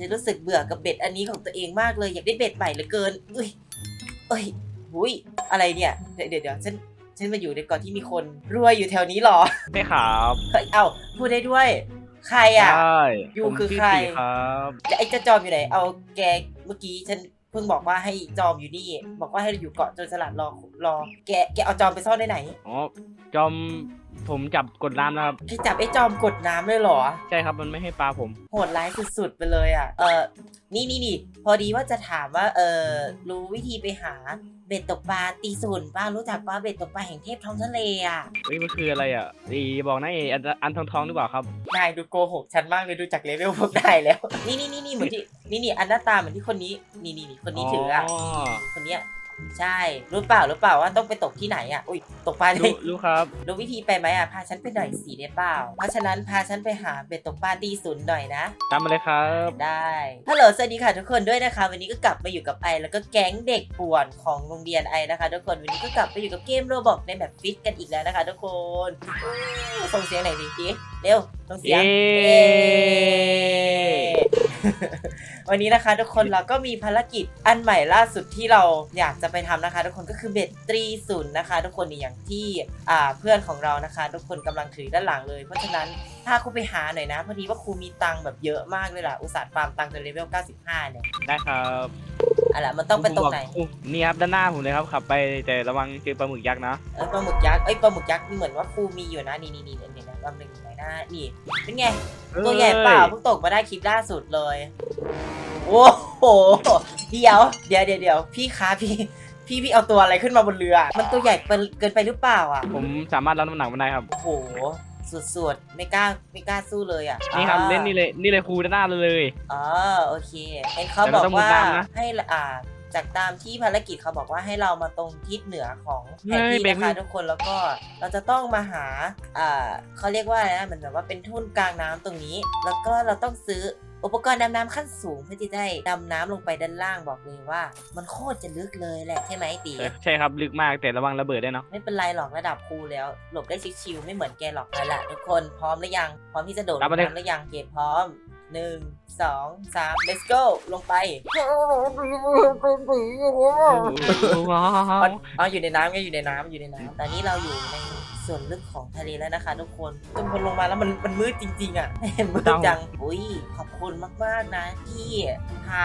ฉันรู้สึกเบื่อกับเบ็ดอันนี้ของตัวเองมากเลยอยากได้เบ็ดใหม่เหลือเกิน อุ้ยเอ้ยหุยอะไรเนี่ยเดี๋ยวเดี๋ยวเดี๋ยวฉันฉันมาอยู่ในเก่อนที่มีคนรวยอยู่แถวนี้เหรอไม่ครับเฮ้ยเอ้าพูดได้ด้วย ใครอะใช่ยูผมคือชื่ใครตีครับแล้วไอ้เจ้าจอมอยู่ไหนเอาแกเมื่อกี้ฉัน เพิ่งบอกว่าให้จอมอยู่นี่ บอกว่าให้อยู่เกาะโจรสลัดรอรอ แกแกเอาจอมไปซ่อนได้ไหนอ๋อจอมผมจับกดน้ำนะครับให้จับไอ้จอมกดน้ำเลยเหรอ ใช่ครับมันไม่ให้ปลาผม โหดร้ายสุดๆไปเลยอะ เออนี่นี่นี่พอดีว่าจะถามว่า เออรู้วิธีไปหา เบ็ดตกปลาตีศูนย์ป้ารู้จักป้าเบ็ดตกปลาแห่งเทพท้องทะเลอะเฮ้ยมันคืออะไรอะอีบอกนะไอ้อันอันทองทองๆหรือเปล่าครับ นายดูโกหกฉันมากเลยดูจากเลเวลพวกนายแล้ว นี่นี่นี่นี่เหมือนที่นี่นี่อันหน้าตาเหมือนที่คนนี้ นี่นี่นี่คนนี้ถืออะคนเนี้ย ใช่รู้เปล่ารู้เปล่าว่าต้องไปตกที่ไหนอะอุ้ยตกปลาได้รู้รู้ครับ รู้วิธีไปไหมอะพาฉันไปหน่อยสีได้เปล่า เพราะฉะนั้นพาฉันไปหาเบ็ดตกปลาตีศูนย์หน่อยนะ ตามมาเลยครับ ได้ฮัลโหลสวัสดีค่ะทุกคนด้วยนะคะ วันนี้ก็กลับมาอยู่กับไอ แล้วก็แก๊งเด็กป่วนของโรงเรียนไอนะคะ ทุกคนวันนี้ก็กลับมาอยู่กับเกมโรบอกในแบบฟิตกันอีกแล้วนะคะ ทุกคนอู้ส่งเสียงไหนอยดีทีเร็วส่งเสียงเย้ เย้ วันนี้นะคะทุกคนเราก็มีภารกิจอันใหม่ล่าสุดที่เราอยากจะไปทำนะคะ ทุกคนก็คือเบ็ดตรีศูนย์นะคะ ทุกคนนี่อย่างที่เพื่อนของเรานะคะ ทุกคนกำลังถือด้านหลังเลย เพราะฉะนั้นถ้าครูไปหาหน่อยนะพอดีว่าครูมีตังค์แบบเยอะมากเลยล่ะ อุตส่าห์ฟาร์มตังค์จนเลเวล 95 เนี่ยได้ครับอะไรมันต้องไปตรงไหนผมบอกนี่ครับด้านหน้าผมเลยครับขับไปแต่ระวังเจอปลาหมึกยักษ์นะเอ้ยปลาหมึกยักษ์เอ้ยปลาหมึกยักษ์เหมือนว่าครูมีอยู่นะนี่นี่นี่นี่นี่นะลำหนึ่งอยู่ไหนนะนี่ เป็นไงตัวใหญ่เปล่าเพิ่งตกมาได้คลิปล่าสุดเลย โอ้โหเดี๋ยวเดี๋ยวเดี๋ยวเดี๋ยวพี่คะพี่พี่พี่เอาตัวอะไรขึ้นมาบนเรือ มันตัวใหญ่เกินไปหรือเปล่าอะ ผมสามารถรับน้ำหนักมันได้ครับ โอ้โห สุดๆ ไม่กล้าไม่กล้าสู้เลยอะนี่ครับอ่าเล่นนี่เลยนี่เลยครูด้านหน้าเลย อ๋อโอเคเห็นเขาแต่บเราอกต้องมุดว่าน้ำนะให้ละอ่า จากตามที่ภารกิจเขาบอกว่าให้เรามาตรงทิศเหนือของแผนเฮ้ยที่เบรกนะคะมือทุกคนแล้วก็เราจะต้องมาหาอ่าเขาเรียกว่าอะไรนะเหมือนแบบว่าเป็นทุ่นกลางน้ำตรงนี้ แล้วก็เราต้องซื้ออุปกรณ์ดำน้ำขั้นสูงเพื่อที่จะได้ดำน้ำลงไปด้านล่างบอกเลยว่า มันโคตรจะลึกเลยแหละใช่ไหมตีใช่ใช่ครับลึกมากแต่ระวังระเบิดได้วยเนาะไม่เป็นไรหรอกระดับครูแล้ว หลบได้ชิวๆไม่เหมือนแกหรอกนั่นแหละทุกคนพร้อมหรือยัง พร้อมที่จะโดดลงน้ำหรือยังเก็บพร้อม หนึ่งสองสาม let's go ลงไปว้าวอ๋ออยู่ในน้ำไงอยู่ในน้ำอยู่ในน้ำแต่นี่เราอยู่ในส่วนลึกของทะเลแล้วนะคะทุกคนจนพอลงมาแล้วมันมันมืดจริง ๆ อะเห็นมืดจังอุ้ยขอบคุณมากๆนะที่พา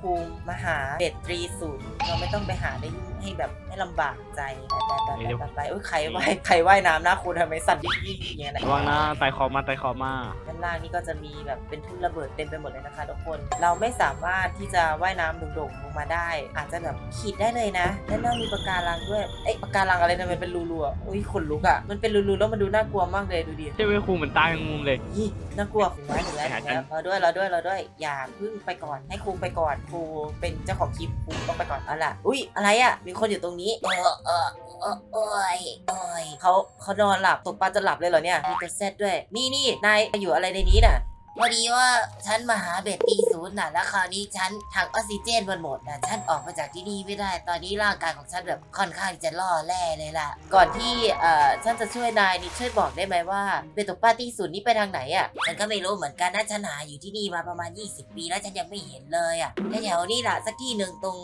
ครูมาหาเบ็ดตรีศูนย์เราไม่ต้องไปหาได้ให้แบบให้ลำบากใจไปไปไปไปไปอุ้ยใครว่ายใครว่ายน้ำนะครูทำไมสั่นยิ่งยิ่งอย่างเงี้ยนะระวังนะไต่ขอบมาไต่ขอบมาด้านล่างนี่ก็จะมีแบบเป็นทุ่นระเบิดเต็มไปหมดเลยนะคะทุกคน เราไม่สามารถที่จะว่ายน้ำโด่งๆลงมาได้ อาจจะแบบขีดได้เลยนะด้านล่างมีปะการังด้วยเอ้ยปะการังอะไรนะมันเป็นรูๆอะอุ้ยขนลุกอะมันเป็นรูๆแล้วมันดูน่ากลัวมากเลยดูดิใช่ไหมครูเหมือนตาแมงมุมเลยยี่น่ากลัวถึงแล้วถึงแล้วไปหาถึงแล้วกันเราด้วยเราด้วยเราด้วยอย่าเพึ่งไปก่อนให้ครูไปก่อนครูเป็นเจ้าของคลิปครูต้องไปก่อนเอาล่ะอุ้ยอะไรอะมีคนอยู่ตรงนี้เออเออเออโอ้ยโอ้ยเขาเขานอนหลับตกปลาจะหลับเลยเหรอเนี่ย มีตัวเซตด้วย นี่นี่นายอยู่อะไรในนี้น่ะพอดีว่าฉันมาหาเบ็ดตีศูนย์น่ะแล้วคราวนี้ฉันถังออกซิเจนมันหมดน่ะฉันออกมาจากที่นี่ไม่ได้ ตอนนี้ร่างกายของฉันแบบค่อนข้างจะล่อแร่เลยล่ะ ก่อนที่เอ่อฉันจะช่วยนายนี่ช่วยบอกได้ไหมว่าเบ็ดตกปลาตีศูนย์นี่ไปทางไหนอะฉันก็ไม่รู้เหมือนกันนะฉันหาอยู่ที่นี่มาประมาณ 20 ปีแล้วฉันยังไม่เห็นเลยอะแถวๆนี้ล่ะสักที่หนึ่งตรง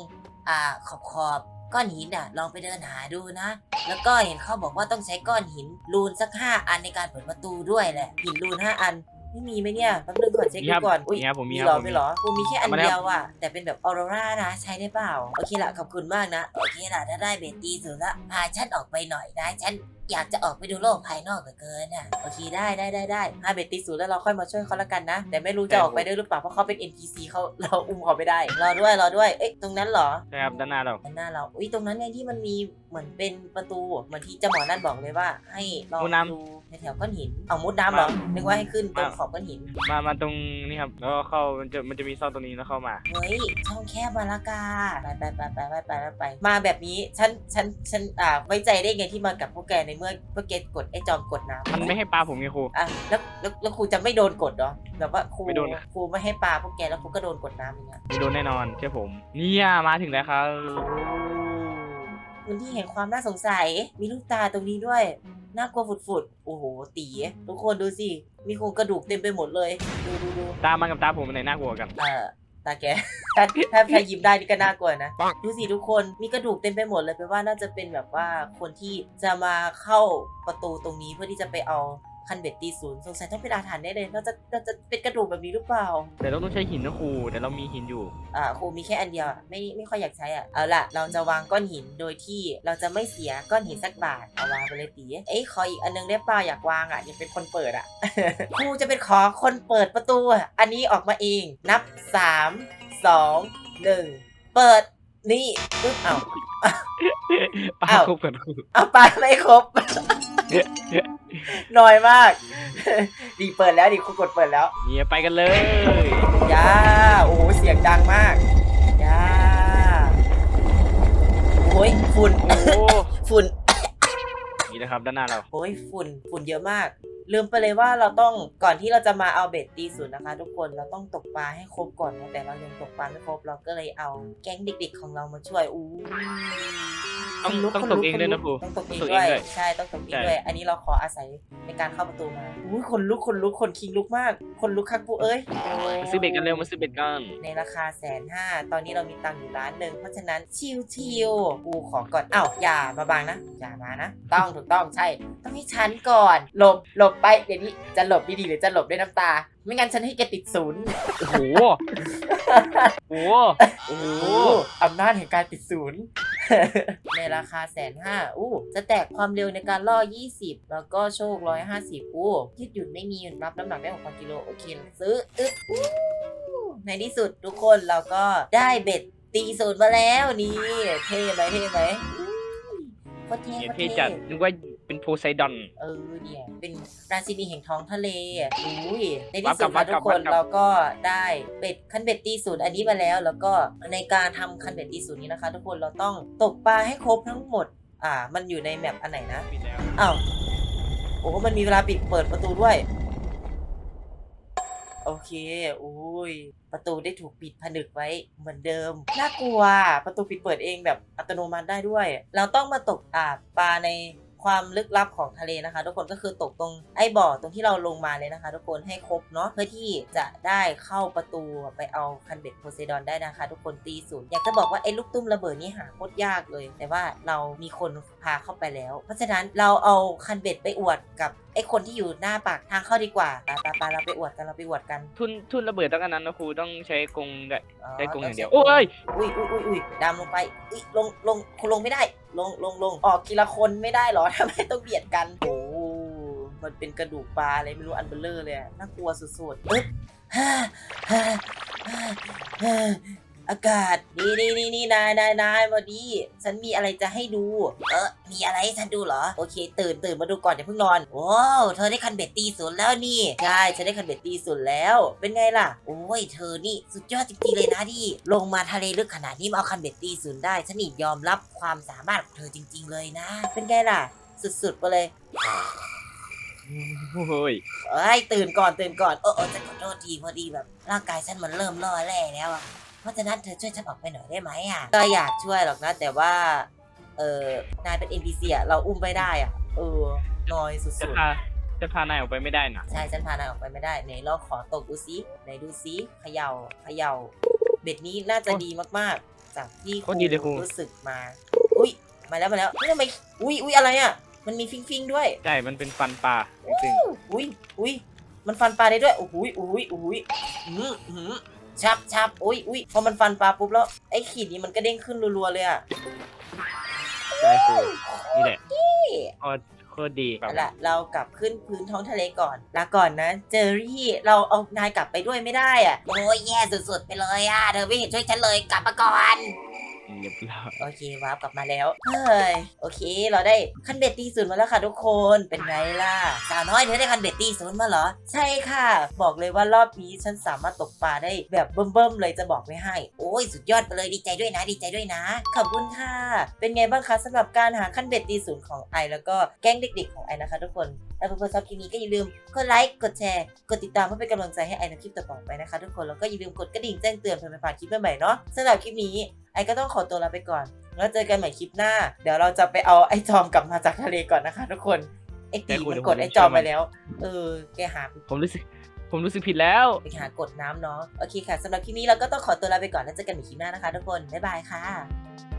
อ่าขอบขอบ ก้อนหินน่ะลองไปเดินหาดูนะ แล้วก็เห็นเขาบอกว่าต้องใช้ก้อนหินรูนสักห้าอันในการเปิดประตูด้วยแหละ หินรูนห้าอันไม่มีไหมเนี่ยแป๊บนึงก่อนเช็คมีดูครับก่อน อุ้ยมีครับผมมีมีครับเหรอผมมีไม่เหรอกูมีแค่อันเอามาแล้วเดียวอะ แต่เป็นแบบออโรรานะ ใช้ได้เปล่า โอเคละขอบคุณมากนะ โอเคละถ้าได้เบตตีสุดละ พาฉันออกไปหน่อยนะ ฉัน อยากจะออกไปดูโลกภายนอกเหลือเกินอะโอเคได้ได้ได้ได้พาเบตตีสุดแล้วเราค่อยมาช่วยเขาละกันนะ แต่ไม่รู้จะออกไปได้หรือเปล่าเพราะเขาเป็น NPC เขาเราอุ้มเขาไม่ได้ รอด้วยรอด้วย เอ๊ะตรงนั้นเหรอใช่ครับด้านหน้าเราด้านหน้าเรา อุ้ยตรงนั้นไงที่มันมี เหมือนเป็นประตูเหมือนที่เจ้าหมอนั่นบอกเลยว่า ให้ลองดูแถวๆก้อนหินเอามุดน้ำเหรอนึกว่าให้ขึ้นตรงขอบก้อนหินมามาตรงนี้ครับ แล้วก็เข้ามันจะมันจะมีซอกตรงนี้แล้วเข้ามา เฮ้ยช่องแคบมาละกาไปไปไปไปไปไปไปไปมาแบบนี้ฉันฉันฉันอ่าไว้ใจได้ไงที่มากับพวกแกในเมื่อพวกแกกดไอ้จอมกดน้ำ มันไม่ให้ปลาผมไงครู อะแล้วแล้วแล้วครูจะไม่โดนกดเหรอแบบว่าครูไม่โดนนะ ครูไม่ให้ปลาพวกแกแล้วครูก็โดนกดน้ำอย่างเงี้ยไม่โดนแน่นอนเชื่อผม เนี่ยมาถึงแล้วครับ พื้นที่แห่งความน่าสงสัย มีลูกตาตรงนี้ด้วย น่ากลัวฝุดๆ โอ้โห ตี ทุกคนดูสิ มีโครงกระดูกเต็มไปหมดเลย ดูดูดูตามันกับตาผมอันไหนน่ากลัวกัน เออตาแก ถ้าถ้าถ้ายิ้มได้นี่ก็น่ากลัวนะ ดูสิทุกคน มีกระดูกเต็มไปหมดเลยแปลว่าน่าจะเป็นแบบว่าคนที่จะมาเข้าประตูตรงนี้เพื่อที่จะไปเอา คันเบ็ดตีศูนย์สงสัยต้องเป็นอาถรรพ์แน่เลยน่าจะน่าจะเป็นกระดูกแบบนี้หรือเปล่า แต่เราต้องใช้หินนะครูแต่เรามีหินอยู่ อ่าครูมีแค่อันเดียวอะไม่ไม่ค่อยอยากใช้อะเอาล่ะเราจะวางก้อนหินโดยที่เราจะไม่เสียก้อนหินสักบาทเอาวางไปเลยตีเอ้ยขออีกอันนึงได้เปล่าอยากวางอะอยากเป็นคนเปิดอะ ครูจะเป็นขอคนเปิดประตูอะอันนี้ออกมาเองนับสามสองหนึ่งเปิดนี่ปึ๊บเอาปาอ้าวครบกันครูเอาไปไม่ครบ น้อยมาก ดีเปิดแล้วดีครูกดเปิดแล้วเนี่ยไปกันเลยย่าโอ้โหเสียงดังมากย่าโอ้ยฝุ่นโอ้โหฝุ่นนี่นะครับด้านหน้าเราโอ้ยฝุ่นฝุ่นเยอะมาก ลืมไปเลยว่าเราต้องก่อนที่เราจะมาเอาเบ็ดตีศูนย์นะคะ ทุกคนเราต้องตกปลาให้ครบก่อนนะแต่เรายังตกปลาไม่ครบเราก็เลยเอาแก๊งเด็ก ๆ ของเรามาช่วยอู้ ต้องคนลุต้องคนตลุกเองด้วยนะครูต้องตกเองต้องตกด้วยเองด้วยใช่ต้องตกเองใช่ด้วย อันนี้เราขออาศัยในการเข้าประตูมาอุ้ยคนลุกคนลุกคนคิงลุกมาก คนลุกคักปูเอ้ยมาซื้อเบ็ดกันเร็วมาซื้อเบ็ดกันในราคาแสนห้าตอนนี้เรามีตังค์อยู่ล้านหนึ่งเพราะฉะนั้นชิวชิวๆกูขอก่อนอ้าวอย่ามาบังนะอย่ามานะต้องถูกต้องใช่ ต้องให้ฉันก่อน หลบหลบไปเดี๋ยวนี้จะหลบดีๆหรือจะหลบด้วยน้ำตา ไม่งั้นฉันให้แกติดศูนย์โอ้โห โอ้โห โอ้โหโอ้อำนาจแห่งการติดศูนย์ ในราคาแสนห้าอู้จะแตกความเร็วในการล่อ 20 แล้วก็โชค 150อู้ยืดหยุ่นไม่มีรับน้ำหนักได้6,000กิโลโอเคซื้ออึ๊บอู้ในที่สุดทุกคนเราก็ได้เบ็ดตีศูนย์มาแล้วนี่ เท่ไหมเท่ไหมอู้โคตรเท่เนี่ยโคตรเท่เท่จัดนึกว่าเป็น โพไซดอน เออเนี่ย เป็นราชินีแห่งท้องทะเลอุ้ยในที่สุดวัค่ะดกลัทุบกคนวัดกลับเราก็ได้เบ็ดคันเบ็ดตีศูนย์อันนี้มาแล้ว แล้วก็ในการทำคันเบ็ดตีศูนย์นี้นะคะ ทุกคนเราต้องตกปลาให้ครบทั้งหมด อ่า มันอยู่ในแมปอันไหนนะปิดแล้วอ้าวโอ้มันมีเวลาปิดเปิดประตูด้วย โอเคอุ้ยประตูได้ถูกปิดผนึกไว้เหมือนเดิม น่ากลัว ประตูปิดเปิดเองแบบอัตโนมัติได้ด้วย เราต้องมาตกอ่าปลาใน ความลึกลับของทะเลนะคะ ทุกคนก็คือตกตรงไอ้บ่อตรงที่เราลงมาเลยนะคะ ทุกคนให้ครบเนาะเพื่อที่จะได้เข้าประตูไปเอาคันเบ็ดโพไซดอนได้นะคะ ทุกคนตีศูนย์อยากจะบอกว่าไอ้ลูกตุ้มระเบิดนี่หาโคตรยากเลย แต่ว่าเรามีคนพาเข้าไปแล้ว เพราะฉะนั้นเราเอาคันเบ็ดไปอวดกับไอ้คนที่อยู่หน้าปากทางเข้าดีกว่าไปไปไปเราไปอวดกันเราไปอวดกันทุนทุนระเบิดต้องอันนั้นนะครูต้องใช้กรงได้ได้กรงอย่างเดียวต้โอ้ย อุ้ยอุ้ยอุ้ยอุ้ยดำลงไปอุ้ยลงลงคุณลงไม่ได้ ลงลงลงออกทีละคนไม่ได้เหรอทำไมต้องเบียดกันโอ้มันเป็นกระดูกปลาอะไรไม่รู้อันเบลเลอร์เลยน่ากลัวสุดๆอึ๊บฮ่าฮ่าฮ่าฮ่า อากาศ นี่นี่นี่นี่นายนายนายมาดีฉันมีอะไรจะให้ดู เออมีอะไรให้ฉันดูเหรอ โอเค ตื่นตื่นมาดูก่อนอย่าเพิ่งนอน โอ้เธอได้คันเบ็ดตีศูนย์แล้วนี่ ใช่ ฉันได้คันเบ็ดตีศูนย์แล้ว เป็นไงล่ะ โอ้ย เธอนี่สุดยอดจริงๆเลยนะที่ ลงมาทะเลลึกขนาดนี้มาเอาคันเบ็ดตีศูนย์ได้ ฉันนี่ยอมรับความสามารถของเธอจริง ๆ เลยนะ เป็นไงล่ะ สุดๆไปเลยโอ้ยเอ้ยตื่นก่อนตื่นก่อนโอ้โอ้ฉันขอโทษทีพอดีแบบ ร่างกายฉันมันเริ่มล่อแร่แล้วอะ เพราะฉะนั้นเธอช่วยฉันออกไปหน่อยได้ไหมอะก็อยากช่วยหรอกนะ แต่ว่า เออนายเป็น NPC อะเราอุ้มไม่ได้อะเออน้อยสุจะดพาจะพานายออกไปไม่ได้นะๆ ใช่ฉันพานายออกไปไม่ได้ไหนเราขอตกดูซิไหนดูซิเขย่าเขย่าเบ็ดนี้น่าจะดีมากๆ จากที่โคตรดีเลยครู รู้สึกมา อุ้ยมาแล้วมาแล้วเฮ้ยทำไมอุ้ยอุ้ยอะไรอะมันมีฟิงฟิงๆด้วย ใช่ มันเป็นฟันปลาจริงอุ้ยอุ้ยมันฟันปลาได้ด้วยโอ้โหยโอ้โหยโอ้โหยอืมอืม ชับชับอุ้ยอุ้ยพอมันฟันปลาปุ๊บแล้วไอ้ขีดนี้มันก็เด้งขึ้นรัวๆเลยอะใช่ครูนี่แหละโคตรโคตรดีแบบเอาล่ะเรากลับขึ้นพื้นท้องทะเลก่อนลาก่อนนะ เจอรี่เราเอานายกลับไปด้วยไม่ได้อะ โอ้ยแย่สุดๆไปเลยอะ เธอไม่เห็นช่วยฉันเลยกลับมาก่อน เรียบร้อยโอเควาร์ปกลับมาแล้ว เฮ้ย โอเค เราได้คันเบ็ดตีศูนย์มาแล้วค่ะทุกคน เป็นไงล่ะ สาวน้อยเธอได้คันเบ็ดตีศูนย์มาเหรอ ใช่ค่ะ บอกเลยว่ารอบนี้ฉันสามารถตกปลาได้แบบเบิ่มๆเลยจะบอกไม่ให้ โอ้ย สุดยอดไปเลยดีใจด้วยนะ ดีใจด้วยนะ ขอบคุณค่ะ เป็นไงบ้างคะสำหรับการหาคันเบ็ดตีศูนย์ของไอ แล้วก็แก๊งเด็ก ๆ ของไอนะคะทุกคนถ้าเพื่อนๆชอบคลิปนี้ก็อย่าลืมกดไลค์ กดแชร์ กดติดตามเพื่อเป็นกำลังใจให้ไอในคลิปต่อๆไปนะคะทุกคน แล้วก็อย่าลืมกดกระดิ่งแจ้งเตือนเพื่อไม่พลาดคลิปใหม่ๆเนาะสำหรับคลิปนี้ ไอก็ต้องขอตัวลาไปก่อน แล้วเจอกันใหม่คลิปหน้า เดี๋ยวเราจะไปเอาไอ้จอมกลับมาจากทะเลก่อนนะคะ ทุกคน ไอ้ตีแกคุยมันเดี๋ยวกดผมไอ้จอมช่วยมันไปแล้ว เออ แกหาผมรู้สึก ผมรู้สึกผิดแล้วไปหากดน้ำเนาะ โอเคค่ะสำหรับคลิปนี้เราก็ต้องขอตัวลาไปก่อนแล้วเจอกันใหม่คลิปหน้านะคะ ทุกคน บ๊ายบายค่ะ